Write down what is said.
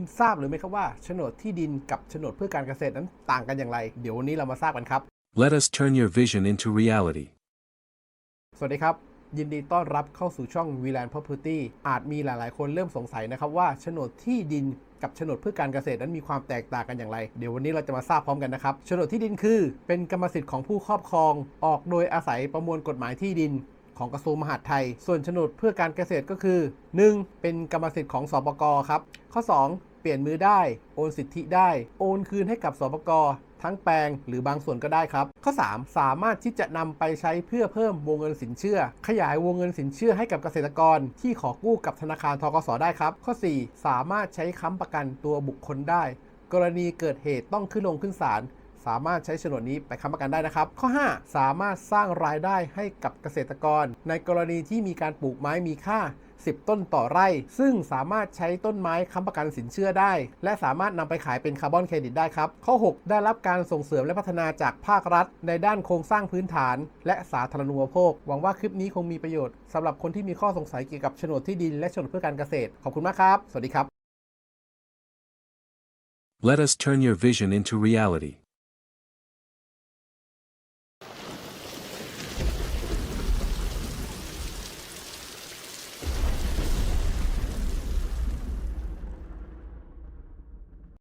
คุณทราบหรือไม่ครับว่าโฉนดที่ดินกับโฉนดเพื่อการเกษตรนั้นต่างกันอย่างไร เดี๋ยววันนี้เรามาทราบกันครับ Let us turn your vision into reality. สวัสดีครับ ยินดีต้อนรับเข้าสู่ช่อง v l a n Property อาจมีหลาย ๆ คนเริ่มสงสัยนะครับว่าโฉนดที่ดินกับโฉนดเพื่อการเกษตรนั้นมีความแตกต่างกันอย่างไร เดี๋ยววันนี้เราจะมาทราบพร้อมกันนะครับโฉนดที่ดินคือ เป็นกรรมสิทธิ์ของผู้ครอบครอง ออกโดยอาศัยประมวลกฎหมายที่ดิน ของกระทรวงมหาดไทย ส่วนโฉนดเพื่อการเกษตรก็คือ 1. เป็นกรรมสิทธิ์ของสปกครับ ข้อ 2 เปลี่ยนมือได้ โอนสิทธิได้ โอนคืนให้กับสปกทั้งแปลงหรือบางส่วนก็ได้ครับ ข้อ 3 สามารถที่จะนำไปใช้เพื่อเพิ่มวงเงินสินเชื่อ ขยายวงเงินสินเชื่อให้กับเกษตรกร ที่ขอกู้กับธนาคารทกสได้ครับ ข้อ 4 สามารถใช้ค้ำประกันตัวบุคคลได้ กรณีเกิดเหตุต้องขึ้นลงขึ้นศาล สามารถใช้โฉนดนี้ไปค้ำประกันได้นะครับ ข้อ 5 สามารถสร้างรายได้ให้กับเกษตรกร ในกรณีที่มีการปลูกไม้มีค่า 10 ต้นต่อไร่ ซึ่งสามารถใช้ต้นไม้ค้ำประกันสินเชื่อได้ และสามารถนำไปขายเป็นคาร์บอนเครดิตได้ครับ ข้อ 6 ได้รับการส่งเสริมและพัฒนาจากภาครัฐ ในด้านโครงสร้างพื้นฐาน และสาธารณูปโภค หวังว่าคลิปนี้คงมีประโยชน์สำหรับคนที่มีข้อสงสัยเกี่ยวกับโฉนดที่ดินและโฉนดเพื่อการเกษตร ขอบคุณมากครับ สวัสดีครับ Let us turn your vision into reality.